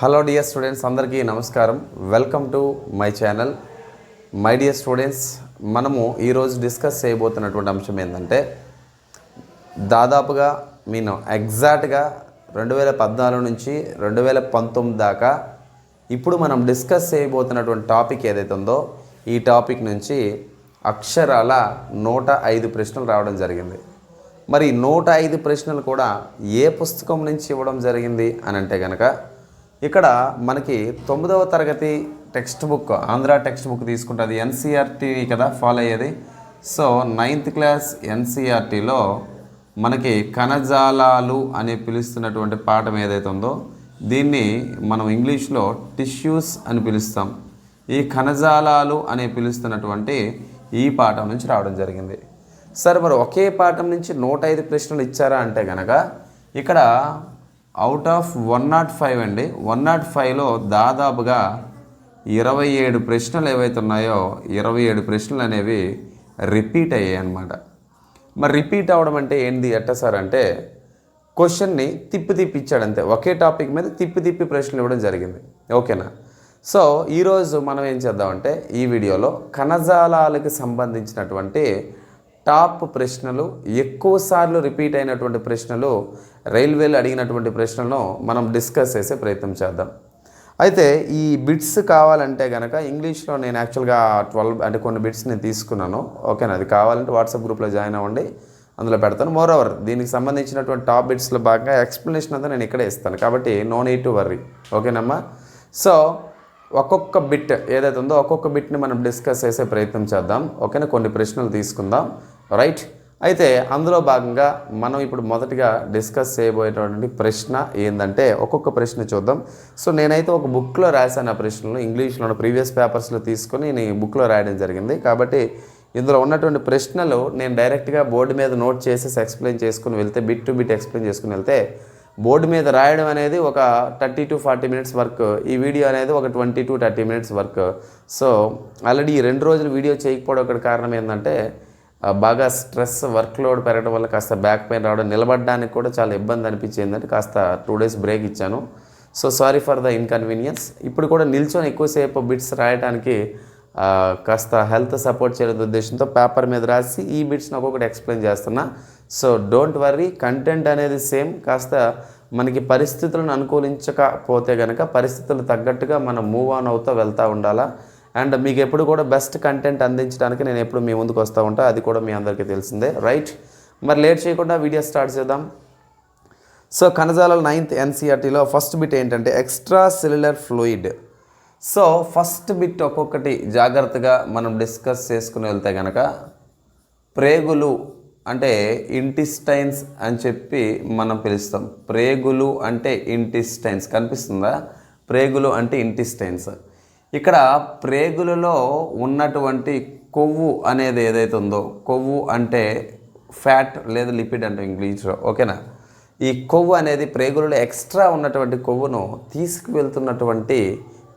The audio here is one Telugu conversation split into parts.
హలో డియర్ స్టూడెంట్స్ అందరికీ నమస్కారం. Welcome to my channel my dear students మనము ఈరోజు డిస్కస్ చేయబోతున్నటువంటి అంశం ఏంటంటే దాదాపుగా నేను ఎగ్జాక్ట్గా రెండు వేల పద్నాలుగు నుంచి రెండు వేల పంతొమ్మిది దాకా ఇప్పుడు మనం డిస్కస్ చేయబోతున్నటువంటి టాపిక్ ఏదైతే ఉందో ఈ టాపిక్ నుంచి అక్షరాల నూట ఐదు ప్రశ్నలు రావడం జరిగింది. మరి నూట ఐదు ప్రశ్నలు కూడా ఏ పుస్తకం నుంచి ఇవ్వడం జరిగింది అని అంటే కనుక ఇక్కడ మనకి తొమ్మిదవ తరగతి text book Andhra text book తీసుకుంటే అది ఎన్సీఆర్టీ కదా ఫాలో అయ్యేది. సో నైన్త్ క్లాస్ ఎన్సీఆర్టీలో మనకి కణజాలాలు అని పిలుస్తున్నటువంటి పాఠం ఏదైతే ఉందో దీన్ని మనం ఇంగ్లీష్లో టిష్యూస్ అని పిలుస్తాం. ఈ కణజాలాలు అని పిలుస్తున్నటువంటి ఈ పాఠం నుంచి రావడం జరిగింది. సరే మరి ఒకే పాఠం నుంచి నూట ఐదు ప్రశ్నలు ఇచ్చారా అంటే కనుక ఇక్కడ out of one not five అండి. వన్ నాట్ ఫైవ్లో దాదాపుగా ఇరవై ఏడు ప్రశ్నలు ఏవైతే ఉన్నాయో ఇరవై ఏడు ప్రశ్నలు అనేవి రిపీట్ అయ్యాయి అన్నమాట. మరి రిపీట్ అవ్వడం అంటే ఏంది ఎట్ట సార్ అంటే క్వశ్చన్ని తిప్పి తిప్పి అంతే. ఒకే టాపిక్ మీద తిప్పి తిప్పి ప్రశ్నలు ఇవ్వడం జరిగింది. ఓకేనా సో ఈరోజు మనం ఏం చేద్దామంటే ఈ వీడియోలో కణజాలాలకు సంబంధించినటువంటి టాప్ ప్రశ్నలు ఎక్కువసార్లు రిపీట్ అయినటువంటి ప్రశ్నలు రైల్వేలు అడిగినటువంటి ప్రశ్నలను మనం డిస్కస్ చేసే ప్రయత్నం చేద్దాం. అయితే ఈ బిట్స్ కావాలంటే కనుక ఇంగ్లీష్లో నేను యాక్చువల్గా ట్వెల్వ్ అంటే కొన్ని బిట్స్ నేను తీసుకున్నాను. ఓకేనా? అది కావాలంటే వాట్సాప్ గ్రూప్లో జాయిన్ అవ్వండి. అందులో పెడతాను. మోర్ ఓవర్ దీనికి సంబంధించినటువంటి టాప్ బిట్స్లో భాగంగా ఎక్స్ప్లెనేషన్ అంతా నేను ఇక్కడే ఇస్తాను. కాబట్టి నో నీడ్ టు వర్రీ ఓకేనమ్మా? సో ఒక్కొక్క బిట్ ఏదైతే ఉందో ఒక్కొక్క బిట్ని మనం డిస్కస్ చేసే ప్రయత్నం చేద్దాం. ఓకేనా? కొన్ని ప్రశ్నలు తీసుకుందాం. రైట్. అయితే అందులో భాగంగా మనం ఇప్పుడు మొదటిగా డిస్కస్ చేయబోయేటటువంటి ప్రశ్న ఏంటంటే ఒక్కొక్క ప్రశ్న చూద్దాం. సో నేనైతే ఒక బుక్లో రాశాను ఆ ప్రశ్నలు. ఇంగ్లీష్లో ప్రీవియస్ పేపర్స్లో తీసుకొని నేను బుక్లో రాయడం జరిగింది. కాబట్టి ఇందులో ఉన్నటువంటి ప్రశ్నలు నేను డైరెక్ట్గా బోర్డు మీద నోట్ చేసేసి ఎక్స్ప్లెయిన్ చేసుకుని వెళ్తే బిట్ టు బిట్ ఎక్స్ప్లెయిన్ చేసుకుని వెళ్తే బోర్డు మీద రాయడం అనేది ఒక thirty to forty minutes work. ఈ వీడియో అనేది ఒక twenty to thirty minutes work. So already ఈ రెండు రోజులు వీడియో చేయకపోవడం ఒకటి కారణం ఏంటంటే బాగా స్ట్రెస్ వర్క్ లోడ్ పెరగడం వల్ల కాస్త బ్యాక్ పెయిన్ రావడం నిలబడడానికి కూడా చాలా ఇబ్బంది అనిపించింది అంటే కాస్త టూ డేస్ బ్రేక్ ఇచ్చాను. So sorry for the inconvenience. ఇప్పుడు కూడా నిల్చొని ఎక్కువసేపు బిట్స్ రాయడానికి కాస్త హెల్త్ సపోర్ట్ చేయడం ఉద్దేశంతో పేపర్ మీద రాసి ఈ బిట్స్ని ఒక్కొక్కటి ఎక్స్ప్లెయిన్ చేస్తున్నా. సో డోంట్ వర్రీ కంటెంట్ అనేది సేమ్. కాస్త మనకి పరిస్థితులను అనుకూలించకపోతే కనుక పరిస్థితులు తగ్గట్టుగా మనం మూవ్ ఆన్ అవుతూ వెళ్తూ ఉండాలా. అండ్ మీకు ఎప్పుడు కూడా బెస్ట్ కంటెంట్ అందించడానికి నేను ఎప్పుడు మీ ముందుకు వస్తూ ఉంటా అది కూడా మీ అందరికీ తెలిసిందే. రైట్ మరి లేట్ చేయకుండా వీడియో స్టార్ట్ చేద్దాం. సో కణజాల నైన్త్ ఎన్సీఆర్టీలో ఫస్ట్ బిట్ ఏంటంటే extra cellular fluid so first bit ఒక్కొక్కటి జాగ్రత్తగా మనం డిస్కస్ చేసుకుని వెళ్తే కనుక ప్రేగులు అంటే ఇంటిస్టైన్స్ అని చెప్పి మనం పిలుస్తాం. ప్రేగులు అంటే ఇంటిస్టైన్స్. కనిపిస్తుందా? ప్రేగులు అంటే ఇంటిస్టైన్స్. ఇక్కడ ప్రేగులలో ఉన్నటువంటి కొవ్వు అనేది ఏదైతే ఉందో కొవ్వు అంటే ఫ్యాట్ లేదా లిపిడ్ అంటే ఇంగ్లీష్లో. ఓకేనా? ఈ కొవ్వు అనేది ప్రేగులలో ఎక్స్ట్రా ఉన్నటువంటి కొవ్వును తీసుకువెళ్తున్నటువంటి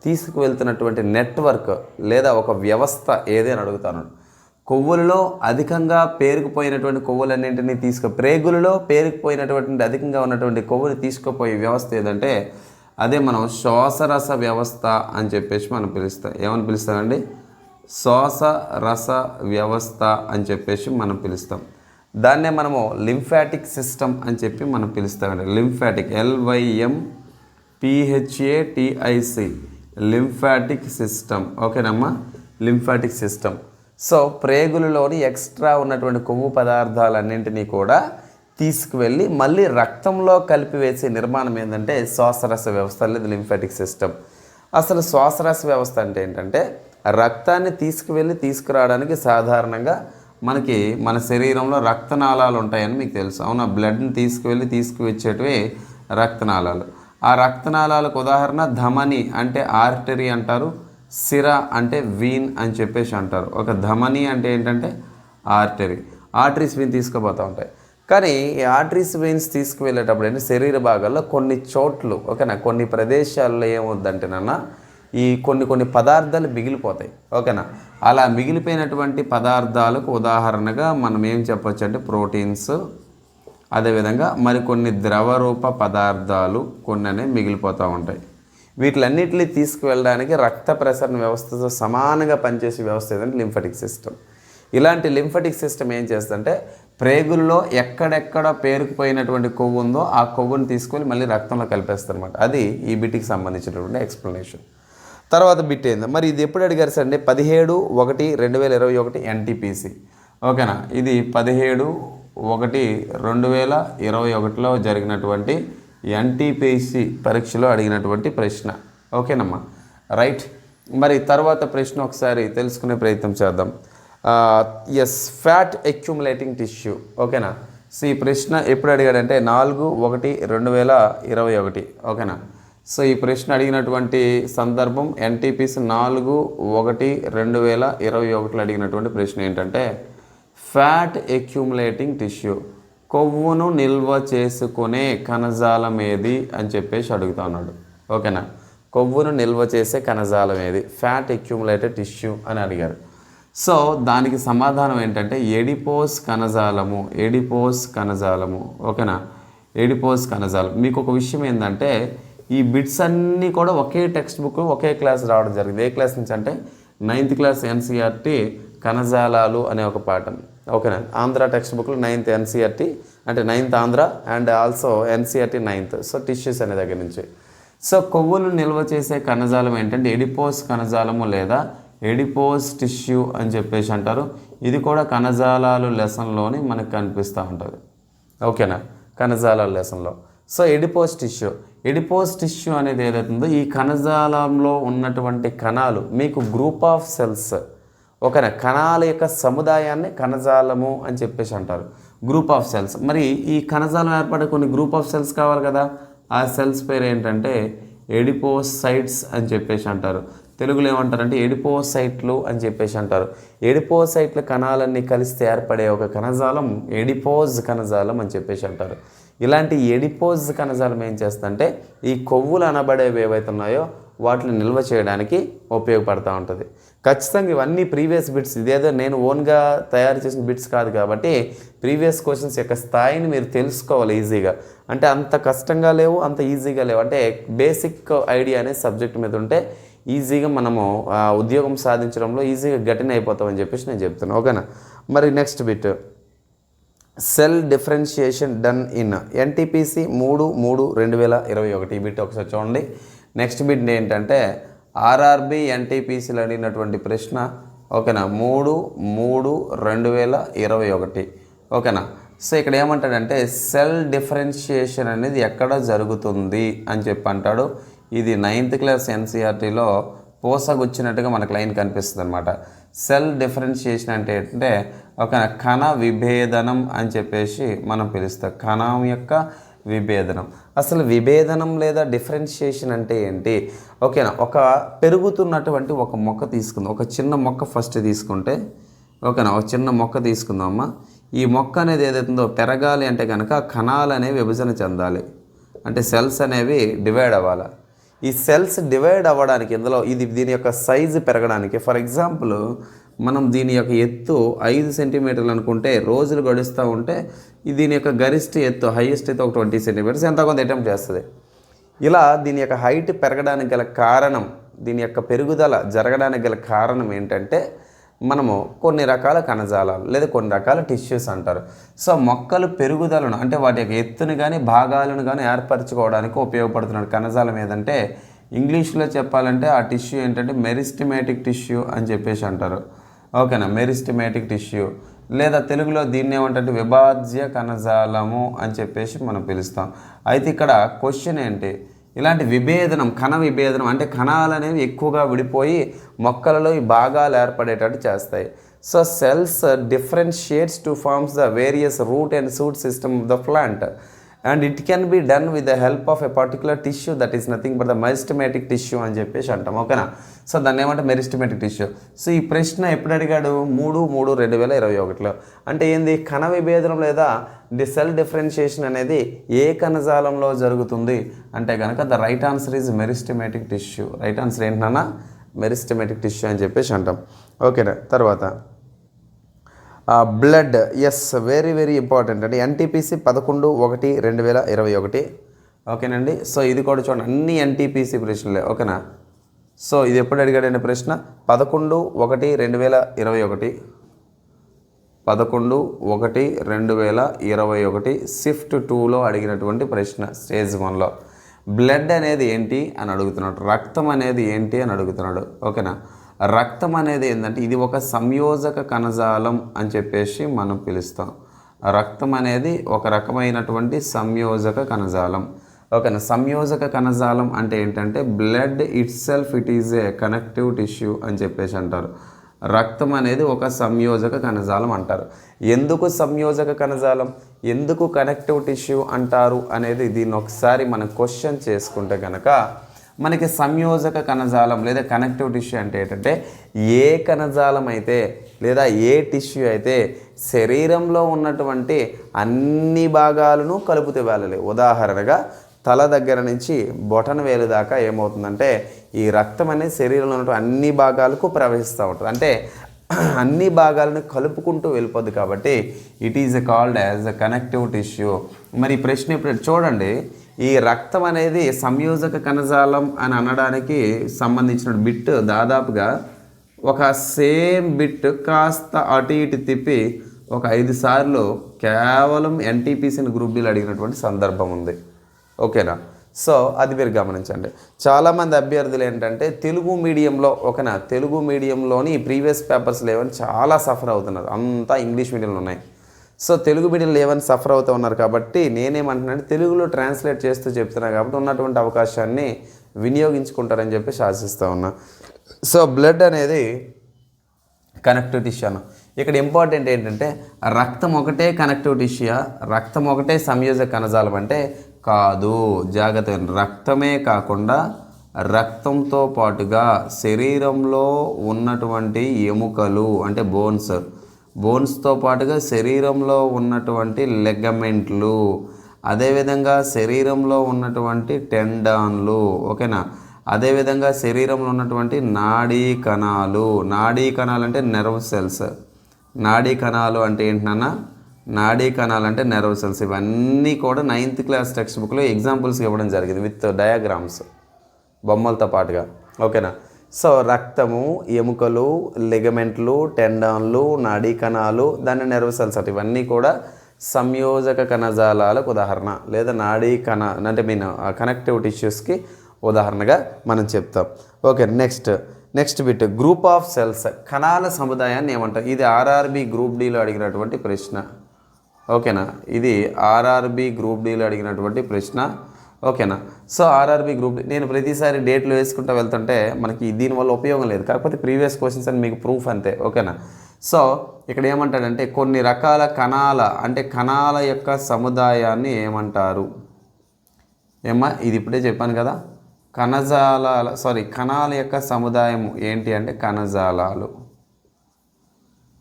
తీసుకువెళ్తున్నటువంటి నెట్వర్క్ లేదా ఒక వ్యవస్థ ఏదని అడుగుతాను. కొవ్వులలో అధికంగా పేరుకుపోయినటువంటి కొవ్వులన్నింటినీ తీసుకు ప్రేగులలో పేరుకుపోయినటువంటి అధికంగా ఉన్నటువంటి కొవ్వుని తీసుకుపోయే వ్యవస్థ ఏదంటే అదే మనం శ్వాసరస వ్యవస్థ అని చెప్పేసి మనం పిలుస్తాం ఏమని పిలుస్తామండి? శ్వాసరస వ్యవస్థ అని చెప్పేసి మనం పిలుస్తాం. దాన్నే మనము లింఫాటిక్ సిస్టమ్ అని చెప్పి మనం పిలుస్తామండి. Lymphatic L Y M P H A T I C lymphatic system. ఓకేనమ్మా? Lymphatic system. సో ప్రేగులలోని ఎక్స్ట్రా ఉన్నటువంటి కొవ్వు పదార్థాలన్నింటినీ కూడా తీసుకువెళ్ళి మళ్ళీ రక్తంలో కలిపివేసే నిర్మాణం ఏంటంటే శ్వాసరస వ్యవస్థ లేదు లింఫాటిక్ సిస్టమ్. అసలు శ్వాసరస వ్యవస్థ అంటే ఏంటంటే రక్తాన్ని తీసుకువెళ్ళి తీసుకురావడానికి సాధారణంగా మనకి మన శరీరంలో రక్తనాళాలు ఉంటాయని మీకు తెలుసు. అవునా? బ్లడ్ని తీసుకువెళ్ళి తీసుకువచ్చేటివి రక్తనాళాలు. ఆ రక్తనాళాలకు ఉదాహరణ ధమని అంటే ఆర్టరీ అంటారు సిర అంటే వీన్ అని చెప్పేసి అంటారు. ఒక ధమని అంటే ఏంటంటే ఆర్టరీ. ఆర్టరీస్ వీన్ తీసుకుపోతూ ఉంటాయి. కానీ ఈ ఆర్టరీస్ వెయిన్స్ తీసుకువెళ్ళేటప్పుడు అంటే శరీర భాగాల్లో కొన్ని చోట్లు ఓకేనా? కొన్ని ప్రదేశాల్లో ఏమవుద్దంటే నాన్న ఈ కొన్ని కొన్ని పదార్థాలు మిగిలిపోతాయి ఓకేనా? అలా మిగిలిపోయినటువంటి పదార్థాలకు ఉదాహరణగా మనం ఏం చెప్పొచ్చు అంటే ప్రోటీన్స్ అదేవిధంగా మరికొన్ని ద్రవరూప పదార్థాలు కొన్ని అనేవి మిగిలిపోతూ ఉంటాయి. వీటిలన్నిటిని తీసుకువెళ్ళడానికి రక్త ప్రసరణ వ్యవస్థతో సమానంగా పనిచేసే వ్యవస్థ ఏదంటే లింఫటిక్ సిస్టమ్. ఇలాంటి లింఫటిక్ సిస్టమ్ ఏం చేస్తుందంటే ప్రేగుల్లో ఎక్కడెక్కడ పేరుకుపోయినటువంటి కొవ్వు ఉందో ఆ కొవ్వుని తీసుకొని మళ్ళీ రక్తంలో కలిపేస్తారు అనమాట అది ఈ బిట్టికి సంబంధించినటువంటి ఎక్స్ప్లెనేషన్. తర్వాత బిట్ ఏంది? మరి ఇది ఎప్పుడు అడిగారు సార్ అంటే పదిహేడు ఒకటి రెండు వేల ఇరవై ఒకటి ఎన్టీపీసీ ఓకేనా? ఇది పదిహేడు ఒకటి రెండు వేల ఇరవై ఒకటిలో జరిగినటువంటి ఎన్టీపీసీ పరీక్షలో అడిగినటువంటి ప్రశ్న. ఓకేనమ్మా? రైట్. మరి తర్వాత ప్రశ్న ఒకసారి తెలుసుకునే ప్రయత్నం చేద్దాం. ఎస్ ఫ్యాట్ అక్యుములేటింగ్ టిష్యూ ఓకేనా? సో ఈ ప్రశ్న ఎప్పుడు అడిగాడంటే నాలుగు ఒకటి రెండు వేల ఇరవై ఒకటి. ఓకేనా? సో ఈ ప్రశ్న అడిగినటువంటి సందర్భం ఎన్టీపీసీ నాలుగు ఒకటి రెండు వేల ఇరవై ఒకటిలో అడిగినటువంటి ప్రశ్న ఏంటంటే ఫ్యాట్ ఎక్యుములేటింగ్ టిష్యూ. కొవ్వును నిల్వ చేసుకునే కణజాలం ఏది అని చెప్పేసి అడుగుతా ఉన్నాడు. ఓకేనా? కొవ్వును నిల్వ చేసే కణజాలం ఏది? ఫ్యాట్ ఎక్యుములేటెడ్ టిష్యూ అని అడిగారు. సో దానికి సమాధానం ఏంటంటే ఎడిపోస్ కణజాలము ఎడిపోస్ కణజాలము. ఓకేనా? ఎడిపోస్ కణజాలం. మీకు ఒక విషయం ఏంటంటే ఈ బిట్స్ అన్నీ కూడా ఒకే టెక్స్ట్ బుక్ ఒకే క్లాస్ రావడం జరిగింది. ఏ క్లాస్ నుంచి అంటే నైన్త్ క్లాస్ ఎన్సీఆర్టీ కణజాలాలు అనే ఒక పాఠం. ఓకేనా? ఆంధ్ర టెక్స్ట్ బుక్లో నైన్త్ ఎన్సీఆర్టీ అంటే ninth Andhra and also NCERT ninth so tissues అనే దగ్గర నుంచి. సో కొవ్వును నిల్వ చేసే కణజాలం ఏంటంటే ఎడిపోస్ కణజాలము లేదా ఎడిపోస్ టిష్యూ అని చెప్పేసి అంటారు. ఇది కూడా కణజాలాలు లెసన్లోని మనకు కనిపిస్తూ ఉంటుంది. ఓకేనా? కణజాలాల లెసన్లో. So adipose tissue. Adipose tissue అనేది ఏదైతే ఉందో ఈ కణజాలంలో ఉన్నటువంటి కణాలు మీకు గ్రూప్ ఆఫ్ సెల్స్ ఓకేనా కణాల యొక్క సముదాయాన్ని కణజాలము అని చెప్పేసి అంటారు. గ్రూప్ ఆఫ్ సెల్స్ మరి ఈ కణజాలం ఏర్పడే కొన్ని గ్రూప్ ఆఫ్ సెల్స్ కావాలి కదా? ఆ సెల్స్ పేరు ఏంటంటే ఎడిపోసైట్స్ అని చెప్పేసి అంటారు. తెలుగులో ఏమంటారంటే ఎడిపోసైట్లు అని చెప్పేసి అంటారు. ఎడిపోసైట్ల కణాలన్నీ కలిస్తే ఏర్పడే ఒక కణజాలం ఎడిపోజ్ కణజాలం అని చెప్పేసి అంటారు. ఇలాంటి ఎడిపోజ్ కణజాలం ఏం చేస్తుందంటే ఈ కొవ్వులు అనబడేవి ఏవైతే ఉన్నాయో వాటిని నిల్వ చేయడానికి ఉపయోగపడుతూ ఉంటుంది. ఖచ్చితంగా ఇవన్నీ ప్రీవియస్ బిట్స్. ఇదేదో నేను ఓన్గా తయారు చేసిన బిట్స్ కాదు కాబట్టి ప్రీవియస్ క్వశ్చన్స్ యొక్క స్థాయిని మీరు తెలుసుకోవాలి ఈజీగా. అంటే అంత కష్టంగా లేవు అంత ఈజీగా లేవు. అంటే బేసిక్ ఐడియా అనే సబ్జెక్ట్ మీద ఉంటే ఈజీగా మనము ఉద్యోగం సాధించడంలో ఈజీగా గట్టిన అయిపోతామని చెప్పేసి నేను చెప్తున్నాను ఓకేనా? మరి next bit. Cell differentiation done in. NTPC మూడు మూడు రెండు వేల ఇరవై ఒకటి ఈ బిట్ ఒకసారి చూడండి. నెక్స్ట్ బిట్ ఏంటంటే ఆర్ఆర్బి ఎన్టీపీసీలో అడిగినటువంటి ప్రశ్న ఓకేనా? మూడు మూడు రెండు వేల ఇరవై ఒకటి. ఓకేనా? సో ఇక్కడ ఏమంటాడంటే సెల్ డిఫరెన్షియేషన్ అనేది ఎక్కడ జరుగుతుంది అని చెప్పి అంటాడు. ఇది నైన్త్ క్లాస్ ఎన్సీఆర్టీలో పోసగుచ్చినట్టుగా మనకు లైన్ కనిపిస్తుంది అనమాట సెల్ డిఫరెన్షియేషన్ అంటే ఏంటంటే ఒక కణ విభేదనం అని చెప్పేసి మనం పిలుస్తాం. కణం యొక్క విభేదనం. అసలు విభేదనం లేదా డిఫరెన్షియేషన్ అంటే ఏంటి? ఓకేనా? ఒక పెరుగుతున్నటువంటి ఒక మొక్క తీసుకుందాం. ఒక చిన్న మొక్క ఫస్ట్ తీసుకుంటే ఓకేనా? ఒక చిన్న మొక్క తీసుకుందామమ్మా ఈ మొక్క అనేది ఏదైతుందో పెరగాలి అంటే కనుక కణాలు అనేవి విభజన చెందాలి. అంటే సెల్స్ అనేవి డివైడ్ అవ్వాలి? ఈ సెల్స్ డివైడ్ అవ్వడానికి ఇందులో ఇది దీని యొక్క సైజు పెరగడానికి ఫర్ ఎగ్జాంపుల్ మనం దీని యొక్క ఎత్తు ఐదు సెంటీమీటర్లు అనుకుంటే రోజులు గడుస్తూ ఉంటే దీని యొక్క గరిష్ట ఎత్తు హైయెస్ట్ ఎత్తు ఒక ట్వంటీ సెంటీమీటర్స్. ఎంత కొంత అటెంప్ట్ చేస్తుంది? ఇలా దీని యొక్క హైట్ పెరగడానికి గల కారణం దీని యొక్క పెరుగుదల జరగడానికి గల కారణం ఏంటంటే మనము కొన్ని రకాల కణజాలాలు లేదా కొన్ని రకాల టిష్యూస్ అంటారు. సో మొక్కలు పెరుగుదలను అంటే వాటి యొక్క ఎత్తును కానీ భాగాలను కానీ ఏర్పరచుకోవడానికి ఉపయోగపడుతున్న కణజాలం ఏదంటే ఇంగ్లీష్లో చెప్పాలంటే ఆ టిష్యూ ఏంటంటే మెరిస్టిమేటిక్ టిష్యూ అని చెప్పేసి అంటారు. ఓకేనా మెరిస్టిమేటిక్ టిష్యూ. లేదా తెలుగులో దీన్ని ఏమంటే విభాజ్య కణజాలము అని చెప్పేసి మనం పిలుస్తాం. అయితే ఇక్కడ క్వశ్చన్ ఏంటి? ఇలాంటి విభేదనం కణ విభేదనం అంటే కణాలు అనేవి ఎక్కువగా విడిపోయి మొక్కలలో ఈ భాగాలు ఏర్పడేటట్టు చేస్తాయి. So cells different shades to forms the various root and shoot system of the plant and it can be done with the help of a particular tissue that is nothing but the meristematic tissue అని చెప్పేసి అంటాం. ఓకేనా సో దాన్ని ఏమంటే మెరిస్టమేటిక్ టిష్యూ సో ఈ ప్రశ్న ఎప్పుడు అడిగాడు? మూడు మూడు రెండు వేల ఇరవై ఒకటిలో. అంటే ఏంది? కణ విభేదనం లేదా ది సెల్ డిఫరెన్షియేషన్ అనేది ఏ కణజాలంలో జరుగుతుంది? అంటే కనుక the right answer is meristematic tissue right answer ఏంటన్నా మెరిస్టమేటిక్ టిష్యూ అని చెప్పేసి అంటాం. ఓకేనా తర్వాత blood is very very important అండి ఎన్టీపీసీ పదకొండు ఒకటి రెండు వేల ఇరవై ఒకటి. ఓకేనండి? సో ఇది కూడా చూడండి అన్ని ఎన్టీపీసీ ప్రశ్నలే ఓకేనా? సో ఇది ఎప్పుడు అడిగాడండి ప్రశ్న? పదకొండు ఒకటి రెండు వేల ఇరవై ఒకటి. పదకొండు ఒకటి రెండు వేల ఇరవై ఒకటి షిఫ్ట్ టూలో అడిగినటువంటి ప్రశ్న స్టేజ్ వన్లో బ్లడ్ అనేది ఏంటి అని అడుగుతున్నాడు రక్తం అనేది ఏంటి అని అడుగుతున్నాడు ఓకేనా? రక్తం అనేది ఏంటంటే ఇది ఒక సంయోజక కణజాలం అని చెప్పేసి మనం పిలుస్తాం. రక్తం అనేది ఒక రకమైనటువంటి సంయోజక కణజాలం. ఓకేనా? సంయోజక కణజాలం అంటే ఏంటంటే blood itself it is a connective tissue అని చెప్పేసి అంటారు. రక్తం అనేది ఒక సంయోజక కణజాలం అంటారు. ఎందుకు సంయోజక కణజాలం? ఎందుకు కనెక్టివ్ టిష్యూ అంటారు అనేది దీన్ని ఒకసారి మనం క్వశ్చన్ చేసుకుంటే కనుక మనకి సంయోజక కణజాలం లేదా కనెక్టివ్ టిష్యూ అంటే ఏంటంటే ఏ కణజాలం అయితే లేదా ఏ టిష్యూ అయితే శరీరంలో ఉన్నటువంటి అన్ని భాగాలను కలుపుతూ వెళ్ళాలి. ఉదాహరణగా తల దగ్గర నుంచి బొటన వేలు దాకా ఏమవుతుందంటే ఈ రక్తం అనేది శరీరంలో ఉన్నటువంటి అన్ని భాగాలకు ప్రవహిస్తూ ఉంటుంది. అంటే అన్ని భాగాలను కలుపుకుంటూ వెళ్ళిపోద్ది కాబట్టి it is called as a connective tissue మరి ప్రశ్న ఇప్పుడు చూడండి. ఈ రక్తం అనేది సంయోజక కణజాలం అని అనడానికి సంబంధించిన బిట్ దాదాపుగా ఒక సేమ్ బిట్ కాస్త అటు ఇటు తిప్పి ఒక ఐదు సార్లు కేవలం ఎన్టీపీసీని గ్రూప్ డీలు అడిగినటువంటి సందర్భం ఉంది. ఓకేనా? సో అది మీరు గమనించండి. చాలామంది అభ్యర్థులు ఏంటంటే తెలుగు మీడియంలో ఒకనా తెలుగు మీడియంలోని ప్రీవియస్ పేపర్స్ లేవని చాలా సఫర్ అవుతున్నారు. అంతా ఇంగ్లీష్ మీడియంలో ఉన్నాయి. సో తెలుగు మీడియంలో ఏమైనా సఫర్ అవుతూ ఉన్నారు కాబట్టి నేనేమంటున్నాను తెలుగులో ట్రాన్స్లేట్ చేస్తూ చెప్తున్నా కాబట్టి ఉన్నటువంటి అవకాశాన్ని వినియోగించుకుంటారని చెప్పేసి ఆశిస్తూ ఉన్నా. సో బ్లడ్ అనేది కనెక్టివ్ టిష్యూ అన్న. ఇక్కడ ఇంపార్టెంట్ ఏంటంటే రక్తం ఒకటే కనెక్టివ్ టిష్యూ రక్తం ఒకటే సంయోజక కణజాలం అంటే కాదు. జాగ్రత్త రక్తమే కాకుండా రక్తంతో పాటుగా శరీరంలో ఉన్నటువంటి ఎముకలు అంటే బోన్స్ బోన్స్తో పాటుగా శరీరంలో ఉన్నటువంటి లెగమెంట్లు అదేవిధంగా శరీరంలో ఉన్నటువంటి టెండాన్లు ఓకేనా? అదేవిధంగా శరీరంలో ఉన్నటువంటి నాడీ కణాలు. నాడీ కణాలు అంటే నెర్వ్ సెల్స్ నాడీ కణాలు అంటే ఏంటన్నా నాడీ కణాలు అంటే నెర్వ్ సెల్స్ ఇవన్నీ కూడా నైన్త్ క్లాస్ టెక్స్ట్ బుక్లో ఎగ్జాంపుల్స్ ఇవ్వడం జరిగింది విత్ డయాగ్రామ్స్ బొమ్మలతో పాటుగా. ఓకేనా? సో రక్తము ఎముకలు లిగమెంట్లు టెండాన్లు నాడీ కణాలు దాని నెర్వ్ సెల్స్ అంటే ఇవన్నీ కూడా సంయోజక కణజాలాలకు ఉదాహరణ లేదా నాడీ కణ అంటే మీన్ కనెక్టివ్ టిష్యూస్కి ఉదాహరణగా మనం చెప్తాం. Okay next next bit group of cells కణాల సముదాయాన్ని ఏమంటారు? ఇది ఆర్ఆర్బి గ్రూప్ డీలో అడిగినటువంటి ప్రశ్న. ఓకేనా? ఇది ఆర్ఆర్బి గ్రూప్ డీలో అడిగినటువంటి ప్రశ్న. ఓకేనా? సో ఆర్ఆర్బి గ్రూప్ నేను ప్రతిసారి డేట్లు వేసుకుంటూ వెళ్తుంటే మనకి దీనివల్ల ఉపయోగం లేదు. కాకపోతే ప్రీవియస్ క్వశ్చన్స్ అని మీకు ప్రూఫ్ అంతే. ఓకేనా? సో ఇక్కడ ఏమంటాడంటే కొన్ని రకాల కణాల అంటే కణాల యొక్క సముదాయాన్ని ఏమంటారు? ఏమ్మా ఇది ఇప్పుడే చెప్పాను కదా. కణజాలాల సారీ కణాల యొక్క సముదాయం ఏంటి అంటే కణజాలాలు.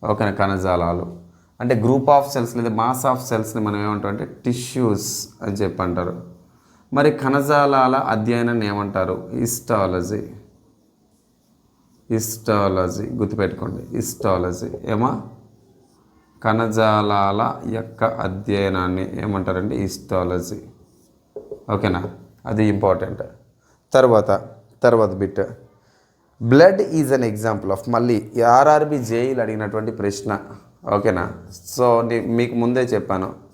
ఓకేనా? కణజాలాలు. అంటే గ్రూప్ ఆఫ్ సెల్స్ లేదా మాస్ ఆఫ్ సెల్స్ని మనం ఏమంటాం అంటే టిష్యూస్ అని చెప్పి అంటారు. మరి కణజాలాల అధ్యయనాన్ని ఏమంటారు? ఇస్టాలజీ ఇస్టాలజీ గుర్తుపెట్టుకోండి. ఇస్టాలజీ ఏమా? కణజాలాల యొక్క అధ్యయనాన్ని ఏమంటారండి? ఇస్టాలజీ ఓకేనా? అది ఇంపార్టెంట్. తర్వాత తర్వాత bit. Blood is an example of మళ్ళీ ఆర్ఆర్బి జేఈలు అడిగినటువంటి ప్రశ్న. ఓకేనా? సో మీకు ముందే చెప్పాను.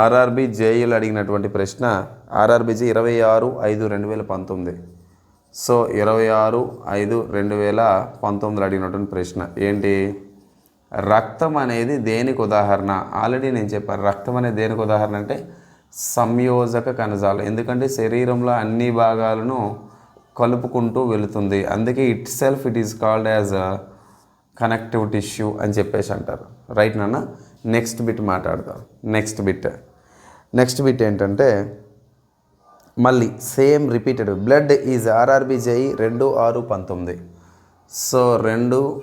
ఆర్ఆర్బి జేఈలు అడిగినటువంటి ప్రశ్న ఆర్ఆర్బిజీ ఇరవై ఆరు ఐదు రెండు వేల పంతొమ్మిది. సో ఇరవై ఆరు ఐదు రెండు వేల పంతొమ్మిదిలో అడిగినటువంటి ప్రశ్న ఏంటి? రక్తం అనేది దేనికి ఉదాహరణ? ఆల్రెడీ నేను చెప్పాను రక్తం అనేది దేనికి ఉదాహరణ అంటే సంయోజక కణజాలం. ఎందుకంటే శరీరంలో అన్ని భాగాలను కలుపుకుంటూ వెళుతుంది. అందుకే itself it is called as connective tissue అని చెప్పేసి అంటారు. రైట్ నాన్న? నెక్స్ట్ బిట్ మాట్లాడదాం. Next bit. నెక్స్ట్ బిట్ ఏంటంటే మళ్ళీ same repeated. Blood is RRB JE రెండు ఆరు పంతొమ్మిది. సో రెండు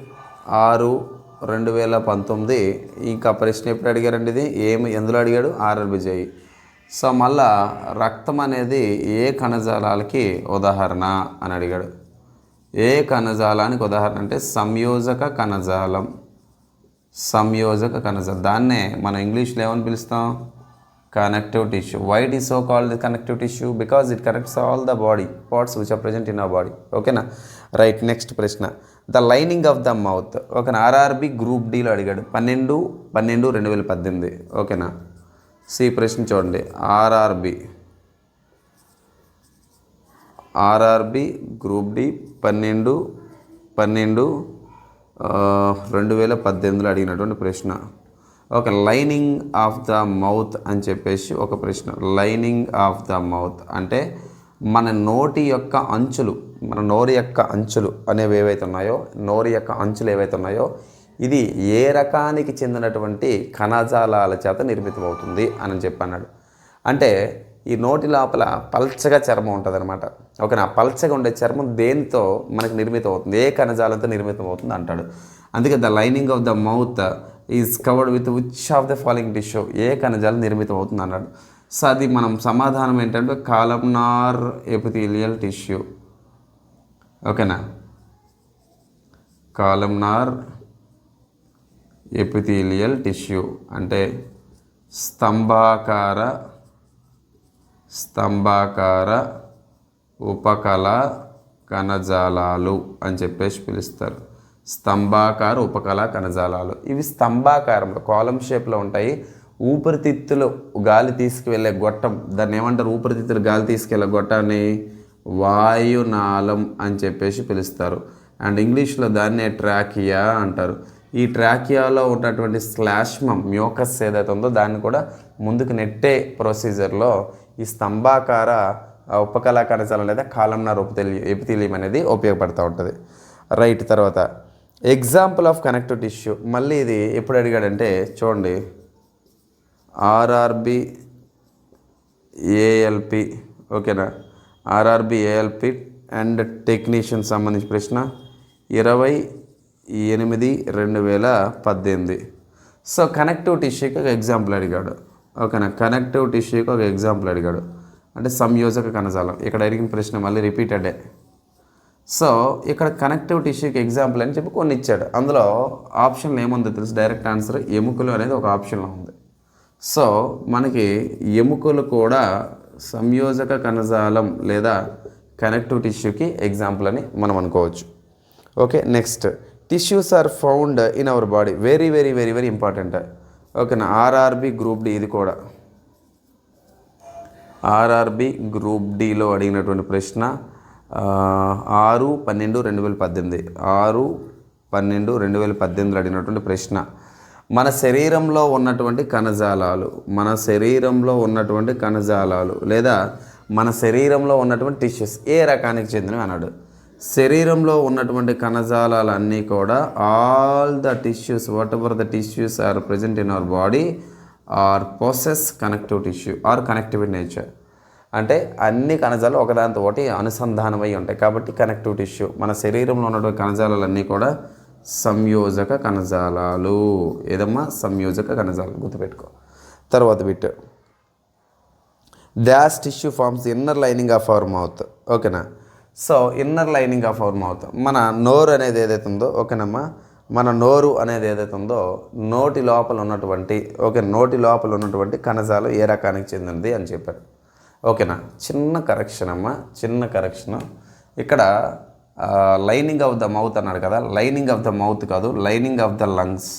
ఆరు రెండు వేల పంతొమ్మిది. ఇంకా ప్రశ్న ఎప్పుడు అడిగారండి ఇది? ఏమి ఎందులో అడిగాడు? ఆర్ఆర్బిజేఈ సో మళ్ళా రక్తం అనేది ఏ కణజాలాలకి ఉదాహరణ అని అడిగాడు. ఏ కణజాలానికి ఉదాహరణ అంటే సంయోజక కణజాలం. సంయోజక కణజాలం దాన్నే మనం ఇంగ్లీష్లో ఏమని పిలుస్తాం? Connective tissue why it is so called connective tissue because it connects all the body parts which are present in our body ఓకేనా రైట్ నెక్స్ట్ ప్రశ్న. The lining of the mouth ఓకేనా ఆర్ఆర్బి గ్రూప్ డీలో అడిగాడు. పన్నెండు పన్నెండు రెండు వేల పద్దెనిమిది. ఓకేనా సి ప్రశ్న చూడండి. ఆర్ఆర్బి ఆర్ఆర్బి గ్రూప్ డి పన్నెండు పన్నెండు రెండు వేల పద్దెనిమిదిలో అడిగినటువంటి ప్రశ్న. ఒక లైనింగ్ ఆఫ్ ద మౌత్ అని చెప్పేసి ఒక ప్రశ్న. లైనింగ్ ఆఫ్ ద మౌత్ అంటే మన నోటి యొక్క అంచులు మన నోరు యొక్క అంచులు అనేవి ఏవైతే ఉన్నాయో నోరు యొక్క అంచులు ఏవైతే ఉన్నాయో ఇది ఏ రకానికి చెందినటువంటి కణజాలాల చేత నిర్మితమవుతుంది అని చెప్పి అన్నాడు అంటే ఈ నోటి లోపల పల్చగా చర్మం ఉంటుంది అనమాట ఓకేనా పల్చగా ఉండే చర్మం దేనితో మనకు నిర్మితం అవుతుంది ఏ కణజాలంతో నిర్మితం అవుతుంది అంటాడు. అందుకే the lining of the mouth is covered with which of the following tissue? ఏ కణజాలం నిర్మితం అవుతుంది అన్నాడు సో అది మనం సమాధానం ఏంటంటే కాలమ్నార్ ఎపిథీలియల్ టిష్యూ ఓకేనా? కాలమ్నార్ ఎపిథీలియల్ టిష్యూ అంటే స్తంభాకార స్తంభాకార ఉపకళ కణజాలాలు అని చెప్పేసి పిలుస్తారు. స్తంభాకార ఉపకళ కణజాలాలు. ఇవి స్తంభాకారంలో కాలం షేప్లో ఉంటాయి. ఊపిరితిత్తులు గాలి తీసుకువెళ్ళే గొట్టం దాన్ని ఏమంటారు? ఊపిరితిత్తులు గాలి తీసుకెళ్ళే గొట్టాన్ని? వాయునాళం అని చెప్పేసి పిలుస్తారు. అండ్ ఇంగ్లీష్లో దాన్నే ట్రాకియా అంటారు. ఈ ట్రాకియాలో ఉన్నటువంటి శ్లాష్మం మ్యోకస్ ఏదైతే ఉందో దాన్ని కూడా ముందుకు నెట్టే ప్రొసీజర్లో ఈ స్తంభాకార ఆ, ఉపకళా కణజాలం లేదా కాలంనార్ ఉపతెలి ఎపిథీలియం అనేది ఉపయోగపడుతూ ఉంటుంది. రైట్ తర్వాత ఎగ్జాంపుల్ ఆఫ్ కనెక్టివ్ టిష్యూ. మళ్ళీ ఇది ఎప్పుడు అడిగాడంటే చూడండి ఆర్ఆర్బి ఏఎల్పి ఓకేనా? ఆర్ఆర్బి ఏఎల్పి అండ్ టెక్నీషియన్ సంబంధించిన ప్రశ్న. ఇరవై ఎనిమిది రెండు వేల పద్దెనిమిది. సో కనెక్టివ్ టిష్యూకి ఒక ఎగ్జాంపుల్ అడిగాడు. ఓకేనా కనెక్టివ్ టిష్యూకి ఒక ఎగ్జాంపుల్ అడిగాడు. అంటే సంయోజక కణజాలం. ఇక్కడ అడిగిన ప్రశ్న మళ్ళీ రిపీటెడే సో ఇక్కడ కనెక్టివ్ టిష్యూకి ఎగ్జాంపుల్ అని చెప్పి కొన్ని ఇచ్చాడు. అందులో ఆప్షన్లు ఏముందో తెలుసు? డైరెక్ట్ ఆన్సర్ ఎముకలు అనేది ఒక ఆప్షన్లో ఉంది. సో మనకి ఎముకలు కూడా సంయోజక కణజాలం లేదా కనెక్టివ్ టిష్యూకి ఎగ్జాంపుల్ అని మనం అనుకోవచ్చు. Okay next tissues are found in our body very very very very important ఓకేనా ఆర్ఆర్బి గ్రూప్ డి ఇది కూడా. ఆర్ఆర్బి గ్రూప్ డిలో అడిగినటువంటి ప్రశ్న ఆరు పన్నెండు రెండు వేల పద్దెనిమిది. ఆరు పన్నెండు రెండు వేల పద్దెనిమిదిలో అడిగినటువంటి ప్రశ్న మన శరీరంలో ఉన్నటువంటి కణజాలాలు మన శరీరంలో ఉన్నటువంటి కణజాలాలు లేదా మన శరీరంలో ఉన్నటువంటి టిష్యూస్ ఏ రకానికి చెందినవి అన్నాడు. శరీరంలో ఉన్నటువంటి కణజాలాలన్నీ కూడా all the tissues whatever the tissues are present in our body are possess connective tissue are connective in nature అంటే అన్ని కణజాలు ఒకదానితో ఒకటి అనుసంధానమై ఉంటాయి. కాబట్టి కనెక్టివ్ టిష్యూ మన శరీరంలో ఉన్నటువంటి కణజాలాలన్నీ కూడా సంయోజక కణజాలాలు. ఏదమ్మా? సంయోజక కణజాలం గుర్తుపెట్టుకో. తర్వాత bit. Dash tissue forms inner lining of our mouth ఓకేనా? So inner lining of our mouth మన నోరు అనేది ఏదైతే ఉందో ఓకేనమ్మా? మన నోరు అనేది ఏదైతే ఉందో నోటి లోపల ఉన్నటువంటి ఓకే నోటి లోపల ఉన్నటువంటి కణజాలం ఏ రకానికి చెందినది అని చెప్పారు. ఓకేనా? చిన్న కరెక్షన్ అమ్మా చిన్న కరెక్షన్ ఇక్కడ లైనింగ్ ఆఫ్ ద మౌత్ అన్నాడు కదా? లైనింగ్ ఆఫ్ ద మౌత్ కాదు లైనింగ్ ఆఫ్ ద లంగ్స్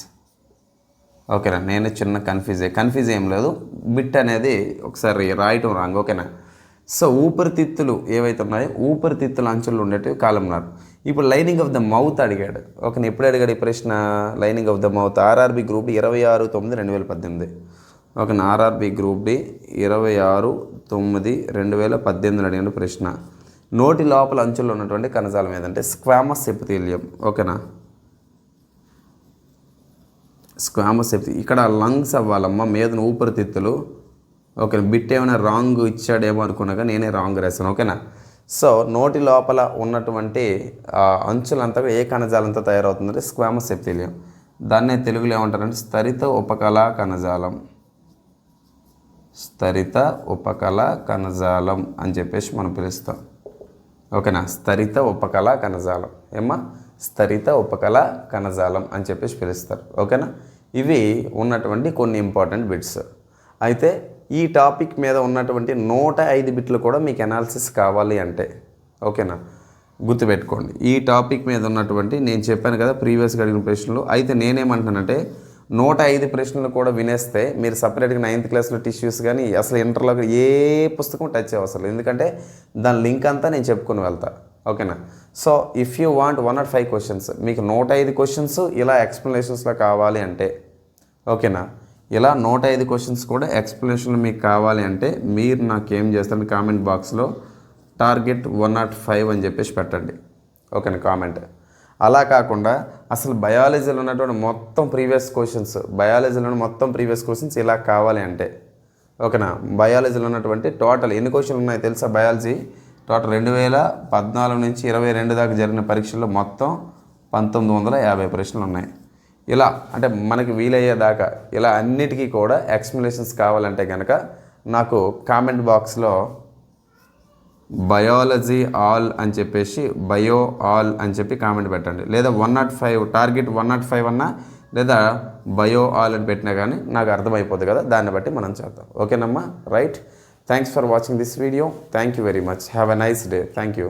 ఓకేనా? నేను చిన్న కన్ఫ్యూజ్ కన్ఫ్యూజ్ ఏం లేదు. బిట్ అనేది ఒకసారి రాయటం రాంగ్ ఓకేనా? సో ఊపిరితిత్తులు ఏవైతే ఉన్నాయో ఊపిరితిత్తుల అంచులు ఉండేటివి కాలంనార్ ఇప్పుడు లైనింగ్ ఆఫ్ ద మౌత్ అడిగాడు. ఓకే ఎప్పుడు అడిగాడు ఈ ప్రశ్న? Lining of the mouth. RRB group D ఇరవై ఆరు తొమ్మిది రెండు వేల పద్దెనిమిది. ఓకేనా ఆర్ఆర్బి గ్రూప్ డి ఇరవై ఆరు తొమ్మిది రెండు వేల పద్దెనిమిది అడిగిన ప్రశ్న. నోటి లోపల అంచుల్లో ఉన్నటువంటి కణజాలం ఏదంటే స్క్వామస్ ఎపిథీలియం. ఓకేనా? స్క్వామస్ ఎపిథీ ఇక్కడ లంగ్స్ అవ్వాలమ్మా మీద ఊపిరితిత్తులు ఓకే బిట్ ఏమైనా రాంగ్ ఇచ్చాడేమో అనుకున్నాక నేనే రాంగ్ రాశాను ఓకేనా? సో నోటి లోపల ఉన్నటువంటి అంచులంతా ఏ కణజాలంతో తయారవుతుందంటే స్క్వామస్ ఎపిథీలియం దాన్నే తెలుగులో ఏమంటారంటే స్థరిత ఉపకళా కణజాలం. స్థరిత ఉపకళ కణజాలం అని చెప్పేసి మనం పిలుస్తాం. ఓకేనా? స్థరిత ఉపకళ కణజాలం. ఏమ్మా? స్థరిత ఉపకళ కణజాలం అని చెప్పేసి పిలుస్తారు ఓకేనా? ఇవి ఉన్నటువంటి కొన్ని ఇంపార్టెంట్ బిట్స్ అయితే ఈ టాపిక్ మీద ఉన్నటువంటి నూట ఐదు బిట్లు కూడా మీకు అనాలిసిస్ కావాలి అంటే ఓకేనా? గుర్తుపెట్టుకోండి. ఈ టాపిక్ మీద ఉన్నటువంటి నేను చెప్పాను కదా ప్రీవియస్గా అడిగిన ప్రశ్నలు అయితే నేనేమంటున్నానంటే నూట ఐదు ప్రశ్నలు కూడా వినేస్తే మీరు సపరేట్గా నైన్త్ క్లాస్లో టిష్యూస్ కానీ అసలు ఇంటర్లో ఏ పుస్తకం టచ్ అవసరం ఎందుకంటే దాని లింక్ అంతా నేను చెప్పుకొని వెళ్తా ఓకేనా? So if you want one nought five questions మీకు నూట ఐదు క్వశ్చన్స్ ఇలా ఎక్స్ప్లెనేషన్స్లో కావాలి అంటే ఓకేనా? ఇలా నూట ఐదు క్వశ్చన్స్ కూడా ఎక్స్ప్లెనేషన్ మీకు కావాలి అంటే మీరు నాకు ఏం చేస్తారు కామెంట్ బాక్స్లో టార్గెట్ వన్ నాట్ ఫైవ్ అని చెప్పేసి పెట్టండి. ఓకేనా కామెంట్ అలా కాకుండా అసలు బయాలజీలో ఉన్నటువంటి మొత్తం ప్రీవియస్ క్వశ్చన్స్ బయాలజీలో మొత్తం ప్రీవియస్ క్వశ్చన్స్ ఇలా కావాలి అంటే ఓకేనా బయాలజీలో ఉన్నటువంటి టోటల్ ఎన్ని క్వశ్చన్లు ఉన్నాయి తెలుసా బయాలజీ టోటల్ రెండు వేల పద్నాలుగు నుంచి ఇరవై రెండు దాకా జరిగిన పరీక్షల్లో మొత్తం పంతొమ్మిది వందల యాభై ప్రశ్నలు ఉన్నాయి. ఇలా అంటే మనకి వీలయ్యేదాకా ఇలా అన్నిటికీ కూడా ఎక్స్ప్లెనేషన్స్ కావాలంటే కనుక నాకు కామెంట్ బాక్స్లో బయాలజీ ఆల్ అని చెప్పేసి బయో ఆల్ అని చెప్పి కామెంట్ పెట్టండి. లేదా one nought five target one nought five అన్నా లేదా బయో ఆల్ అని పెట్టినా కానీ నాకు అర్థమైపోతుంది కదా దాన్ని బట్టి మనం చేద్దాం. ఓకేనమ్మా? Right. Thanks for watching this video. Thank you very much. Have a nice day. Thank you.